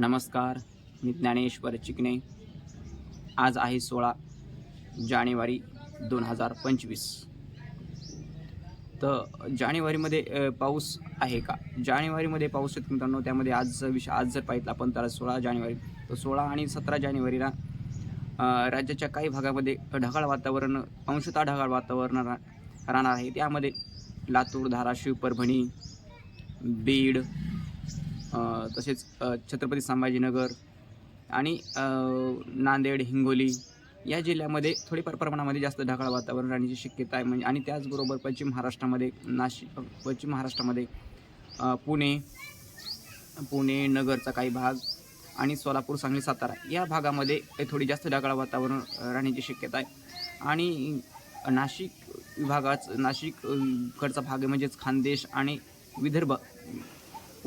नमस्कार मी ज्ञानेश्वर चिकणे आज आहे सोळा जानेवारी दोन हजार पंचवीस. तर जानेवारीमध्ये पाऊस आहे का? जानेवारीमध्ये पाऊस येतो मित्रांनो त्यामध्ये आज विषय आज जर पाहिजे आपण तर सोळा जानेवारी. तर सोळा आणि सतरा जानेवारीला राज्याच्या काही भागामध्ये ढगाळ वातावरण अंशतः ढगाळ वातावरण रा राहणार आहे. त्यामध्ये लातूर धाराशिव परभणी बीड तसेच छत्रपती संभाजीनगर आणि नांदेड हिंगोली या जिल्ह्यामध्ये थोडीफार प्रमाणामध्ये जास्त ढगाळ वातावरण राहण्याची शक्यता आहे. म्हणजे आणि त्याचबरोबर पश्चिम महाराष्ट्रामध्ये नाशिक पश्चिम महाराष्ट्रामध्ये पुणे पुणे नगरचा काही भाग आणि सोलापूर सांगली सातारा या भागामध्ये थोडी जास्त ढगाळ वातावरण राहण्याची शक्यता आहे. आणि नाशिक विभागाच नाशिक कडचा भाग आहे. म्हणजेच खानदेश आणि विदर्भ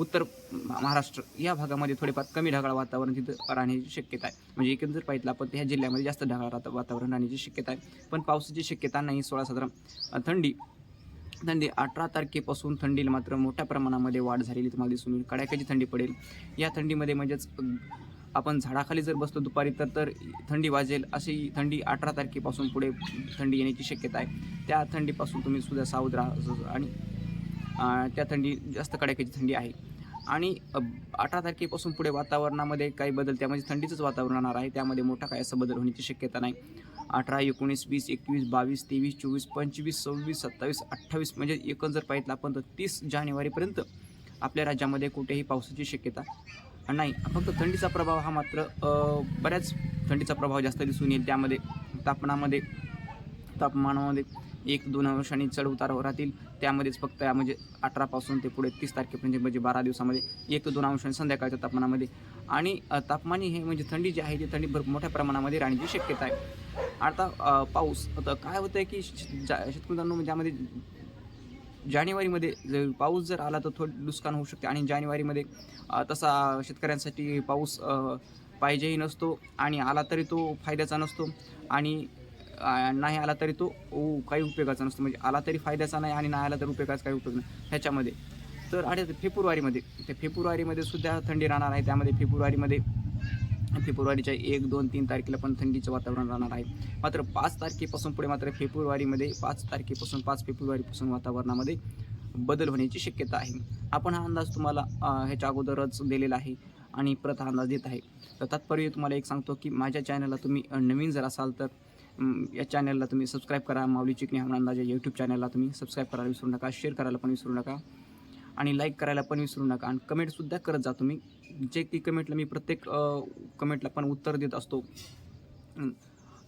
उत्तर महाराष्ट्र या भागामध्ये थोडेफार कमी ढगाळ वातावरण तिथं राहण्याची शक्यता आहे. म्हणजे एकंदर पाहिजे आपण ह्या जिल्ह्यामध्ये जास्त ढगाळ वातावरण राहण्याची शक्यता आहे. पण पावसाची शक्यता नाही सोळा सतरा थंडी. थंडी अठरा तारखेपासून थंडीला मात्र मोठ्या प्रमाणामध्ये वाढ झालेली तुम्हाला दिसून येईल. कडाक्याची थंडी पडेल. या थंडीमध्ये म्हणजेच आपण झाडाखाली जर बसलो दुपारी तर तर थंडी वाजेल अशी थंडी अठरा तारखेपासून पुढे थंडी येण्याची शक्यता आहे. त्या थंडीपासून तुम्ही सुद्धा सावध राहा. आणि त्या थंडी जास्त कडाक्याची थंडी आहे. आणि अठरा तारखेपासून पुढे वातावरणामध्ये काही बदल त्यामध्ये थंडीचंच वातावरण राहणार आहे. त्यामध्ये मोठा काय असं बदल होण्याची शक्यता नाही. अठरा एकोणीस वीस एकवीस बावीस तेवीस चोवीस पंचवीस सव्वीस सत्तावीस अठ्ठावीस म्हणजे एकूण जर पाहिलं आपण तर तीस जानेवारीपर्यंत आपल्या राज्यामध्ये कुठेही पावसाची शक्यता नाही. फक्त थंडीचा प्रभाव हा मात्र बऱ्याच थंडीचा प्रभाव जास्त दिसून येईल. त्यामध्ये तापमानामध्ये तापमानामध्ये एक दोन अंशांनी चढ उतारावर राहतील. त्यामध्येच फक्त म्हणजे अठरापासून ते पुढे तीस तारखेपर्यंत म्हणजे बारा दिवसामध्ये एक ते दोन अंशांनी संध्याकाळच्या तापमानामध्ये. आणि तापमान हे म्हणजे थंडी जी आहे ती थंडी भर मोठ्या प्रमाणामध्ये राहण्याची शक्यता आहे. आता पाऊस आता काय होतं आहे की श- जा शेतकऱ्यांना म्हणजे जानेवारीमध्ये जर पाऊस जर आला तर थोडं नुकसान होऊ शकते. आणि जानेवारीमध्ये तसा शेतकऱ्यांसाठी पाऊस पाहिजेही नसतो. आणि आला तरी तो फायद्याचा नसतो. आणि नाही आला तरी तो उ- काही उपयोगाचा नसतो. म्हणजे आला तरी फायद्याचा नाही आणि नाही आला तर उपयोगाचा काही उपयोग नाही. ह्याच्यामध्ये. तर आणि फेब्रुवारीमध्ये. ते फेब्रुवारीमध्ये सुद्धा थंडी राहणार आहे. त्यामध्ये फेब्रुवारीमध्ये फेब्रुवारीच्या एक दोन तीन तारखेला पण थंडीचं वातावरण राहणार आहे. मात्र पाच तारखेपासून पुढे मात्र फेब्रुवारीमध्ये पाच तारखेपासून पाच फेब्रुवारीपासून वातावरणामध्ये बदल होण्याची शक्यता आहे. आपण हा अंदाज तुम्हाला ह्याच्या अगोदरच दिलेला आहे आणि परत हा अंदाज देत आहे. तर तात्पर्य तुम्हाला एक सांगतो की माझ्या चॅनलला तुम्ही नवीन जर असाल तर या चॅनलला तुम्ही सबस्क्राईब करा. माऊली चिकणी हवामान अंदाजे यूट्यूब चॅनलला तुम्ही सबस्क्राईब करायला विसरू नका. शेअर करायला पण विसरू नका. आणि लाईक करायला पण विसरू नका. आणि कमेंटसुद्धा करत जा तुम्ही. जे की कमेंटला मी प्रत्येक कमेंटला पण उत्तर देत असतो.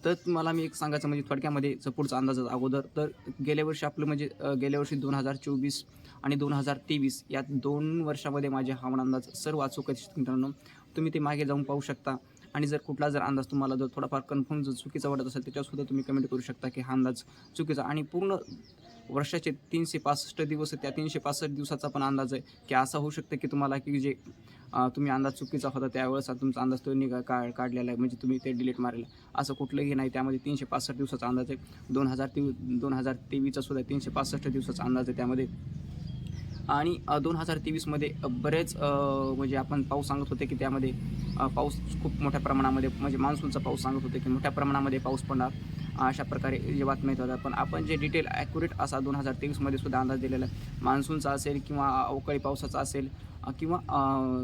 तर मला मी एक सांगायचं म्हणजे थोडक्यामध्ये च- पुढचा अंदाज अगोदर. तर गेल्या वर्षी आपलं म्हणजे गेल्या वर्षी दोन हजार चोवीस आणि दोन हजार तेवीस या दोन वर्षामध्ये माझे हवामान अंदाज सर्व अचूक आहेत मित्रांनो. तुम्ही ते मागे जाऊन पाहू शकता. आणि जर कुठला जर अंदाज तुम्हाला जर थोडाफार कन्फर्म जर चुकीचा वाटत असेल त्याच्यावरसुद्धा तुम्ही कमेंट करू शकता की हा अंदाज चुकीचा. आणि पूर्ण वर्षाचे तीनशे पासष्ट दिवस त्या तीनशे पासष्ट दिवसाचा पण अंदाज आहे की असा होऊ शकतं की तुम्हाला की जे तुम्ही अंदाज चुकीचा होता त्यावेळेस तुमचा अंदाज तो निघा का काढलेला आहे म्हणजे तुम्ही ते डिलीट मारेल असं कुठलंही नाही त्यामध्ये तीनशे पासष्ट दिवसाचा अंदाज आहे. दोन हजार तेवी दोन हजार तेवीसचा सुद्धा तीनशे पासष्ट दिवसाचा अंदाज आहे त्यामध्ये. आणि दोन हजार तेवीसमध्ये बरेच म्हणजे आपण पाऊस सांगत होते की त्यामध्ये पाऊस खूप मोठ्या प्रमाणामध्ये म्हणजे मान्सूनचा पाऊस सांगत होते की मोठ्या प्रमाणामध्ये पाऊस पडणार. अशा प्रकारे जे बातम्या येत होत्या पण आपण जे डिटेल ॲक्युरेट असा दोन हजार तेवीसमध्ये सुद्धा अंदाज दिलेला आहे. मान्सूनचा असेल किंवा अवकाळी पावसाचा असेल किंवा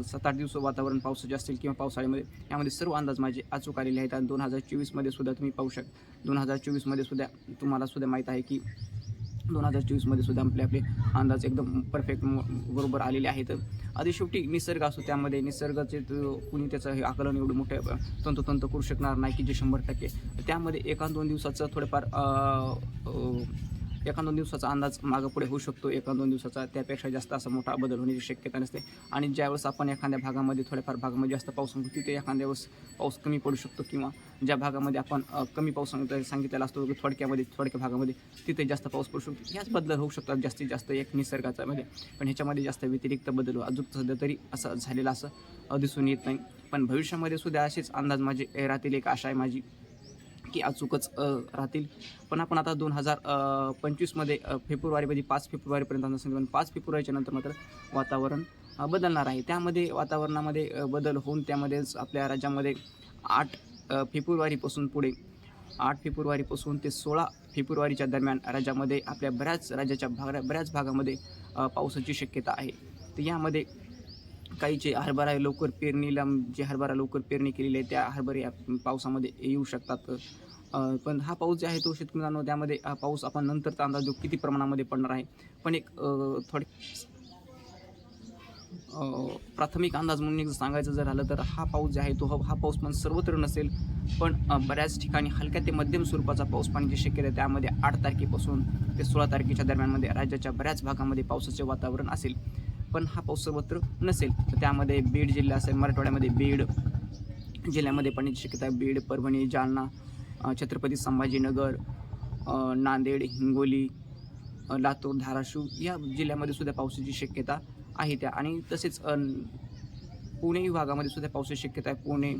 सात आठ दिवस वातावरण पावसाचे असतील किंवा पावसाळ्यामध्ये यामध्ये सर्व अंदाज माझे अचूक आलेले आहेत. आणि दोन हजार चोवीसमध्ये सुद्धा तुम्ही पाहू शकता दोन हजार चोवीसमध्ये सुद्धा तुम्हाला सुद्धा माहीत आहे की दोन हजार चोवीसमध्ये सुद्धा आपले आपले अंदाज एकदम परफेक्ट बरोबर आलेले आहेत. आधी शेवटी निसर्ग असो त्यामध्ये निसर्गाचे कुणी त्याचं हे आकलन एवढं मोठं तंतोतंत करू शकणार नाही की जे शंभर टक्के. त्यामध्ये एका दोन दिवसाचं थोडंफार एका दोन दिवसाचा अंदाज मागं पुढे होऊ शकतो एका दोन दिवसाचा त्यापेक्षा जास्त असा मोठा बदल होण्याची शक्यता नसते. आणि ज्यावेळेस आपण एखाद्या भागामध्ये थोड्याफार भागामध्ये जास्त पाऊस सांगतो तिथे एखाद्या वेळेस पाऊस कमी पडू शकतो किंवा ज्या भागामध्ये आपण कमी पाऊस सांगतो सांगितलेला असतो की थोडक्यामध्ये थोडक्या भागामध्ये तिथे जास्त पाऊस पडू शकतो. ह्याच बदल होऊ शकतात जास्तीत जास्त एक निसर्गाचा मध्ये. पण ह्याच्यामध्ये जास्त व्यतिरिक्त बदल अजून सध्या तरी असं झालेलं असं दिसून येत नाही. पण भविष्यामध्ये सुद्धा असेच अंदाज माझे राहतील एक आशा आहे माझी. की अचूकच राहतील. पण आपण आता दोन हजार पंचवीसमध्ये फेब्रुवारीमध्ये पाच फेब्रुवारीपर्यंत अंदाज पण पाच फेब्रुवारीच्या नंतर मात्र वातावरण बदलणार आहे. त्यामध्ये वातावरणामध्ये बदल होऊन त्यामध्येच आपल्या राज्यामध्ये आठ फेब्रुवारीपासून पुढे आठ फेब्रुवारीपासून ते सोळा फेब्रुवारीच्या दरम्यान राज्यामध्ये आपल्या बऱ्याच राज्याच्या भाग बऱ्याच भागामध्ये पावसाची शक्यता आहे. तर यामध्ये काही जे हरभरा लवकर पेरणीला जे हरभरा लवकर पेरणी केलेली आहे त्या हरभरे या पावसामध्ये येऊ शकतात. पण हा पाऊस जे आहे तो शेतकऱ्यांना त्यामध्ये हा पाऊस आपण नंतरचा अंदाज देऊ किती प्रमाणामध्ये पडणार आहे. पण एक थोडे प्राथमिक अंदाज म्हणून एक सांगायचं जर झालं तर हा पाऊस जे आहे तो हा पाऊस पण सर्वत्र नसेल पण बऱ्याच ठिकाणी हलक्या ते मध्यम स्वरूपाचा पाऊस पाण्याची शक्यता आहे त्यामध्ये आठ तारखेपासून ते सोळा तारखेच्या दरम्यानमध्ये राज्याच्या बऱ्याच भागामध्ये पावसाचे वातावरण असेल. पण हा पाऊस सर्वत्र नसेल. तर त्यामध्ये बीड जिल्हा असेल मराठवाड्यामध्ये बीड जिल्ह्यामध्ये पाण्याची शक्यता आहे. बीड परभणी जालना छत्रपती संभाजीनगर नांदेड हिंगोली लातूर धाराशिव या जिल्ह्यामध्ये सुद्धा पावसाची शक्यता आहे त्या. आणि तसेच पुणे विभागामध्ये सुद्धा पावसाची शक्यता आहे. पुणे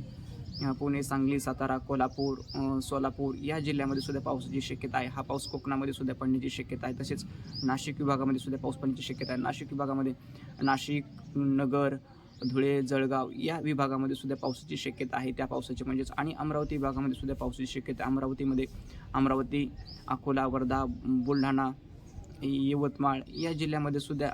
पुणे सांगली सातारा कोल्हापूर सोलापूर या जिल्ह्यामध्ये सुद्धा पावसाची शक्यता आहे हा पाऊस कोकणामध्ये सुद्धा पडण्याची शक्यता आहे. तसेच नाशिक विभागामध्ये सुद्धा पाऊस पडण्याची शक्यता आहे. नाशिक विभागामध्ये नाशिक नगर धुळे जळगाव या विभागामध्ये सुद्धा पावसाची शक्यता आहे. त्या पावसाची म्हणजेच आणि अमरावती विभागामध्ये सुद्धा पावसाची शक्यता अमरावतीमध्ये अमरावती अकोला वर्धा बुलढाणा यवतमाळ या जिल्ह्यामध्ये सुद्धा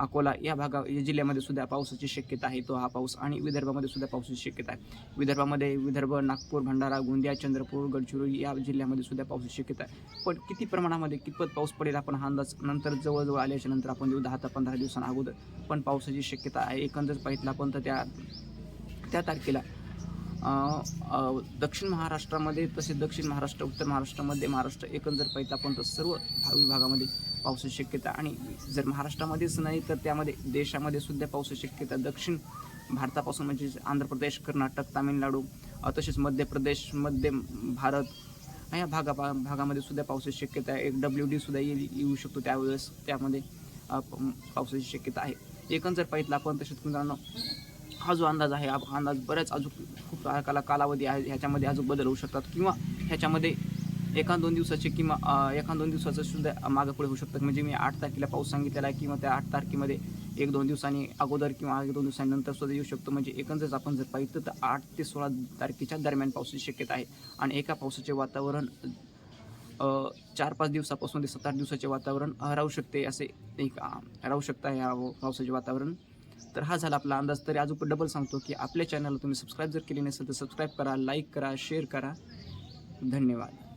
अकोला या भागा या जिल्ह्यामध्ये सुद्धा पावसाची शक्यता आहे. तो हा पाऊस आणि विदर्भामध्ये सुद्धा पावसाची शक्यता आहे. विदर्भामध्ये विदर्भ नागपूर भंडारा गोंदिया चंद्रपूर गडचिरोली या जिल्ह्यामध्ये सुद्धा पावसाची शक्यता आहे. पण किती प्रमाणामध्ये कितपत पाऊस पडेल आपण हा अंदाज नंतर जवळजवळ आल्याच्यानंतर आपण देऊ दहा ते पंधरा दिवसांना अगोदर पण पावसाची शक्यता आहे. एकंदर पाहितला आपण तर त्या त्या तारखेला दक्षिण महाराष्ट्रामध्ये तसेच दक्षिण महाराष्ट्र उत्तर महाराष्ट्रामध्ये महाराष्ट्र एकंदर पाहिजे आपण तर सर्व भा- विभागामध्ये पावसाची शक्यता आणि जर महाराष्ट्रामध्येच नाही तर त्यामध्ये देशामध्ये सुद्धा पावसाची शक्यता दक्षिण भारतापासून म्हणजे आंध्र प्रदेश कर्नाटक तामिळनाडू तसेच मध्य प्रदेश मध्य भारत या भागा भा- भागामध्ये सुद्धा पावसाची शक्यता आहे. एक डब्ल्यू डी सुद्धा येऊ शकतो त्यावेळेस त्यामध्ये पावसाची शक्यता आहे. एकंदर पाहिजे आपण तसेच मित्रांनो हा जो अंदाज आहे हा अंदाज बऱ्याच अजून खूप काला कालावधी आहे ह्याच्यामध्ये अजून बदल होऊ शकतात किंवा ह्याच्यामध्ये एका दोन दिवसाचे किंवा एका दोन दिवसाचं सुद्धा मागं पुढे होऊ शकतात. म्हणजे मी आठ तारखेला पाऊस सांगितलेला आहे किंवा त्या आठ तारखेमध्ये एक दोन दिवसांनी अगोदर किंवा एक दोन दिवसांनंतर सुद्धा येऊ शकतो. म्हणजे एकंदरच आपण जर पाहिलं तर आठ ते सोळा तारखेच्या दरम्यान पावसाची शक्यता आहे. आणि एका पावसाचे वातावरण चार पाच दिवसापासून ते सात आठ दिवसाचे वातावरण राहू शकते असे एक राहू शकता ह्या पावसाचे वातावरण. तर हा झाला आपला अंदाज. तरी अजून डबल सांगतो की आपल्या चॅनलला तुम्ही सबस्क्राईब जर केली नसेल तर सबस्क्राईब करा लाईक करा शेअर करा. धन्यवाद.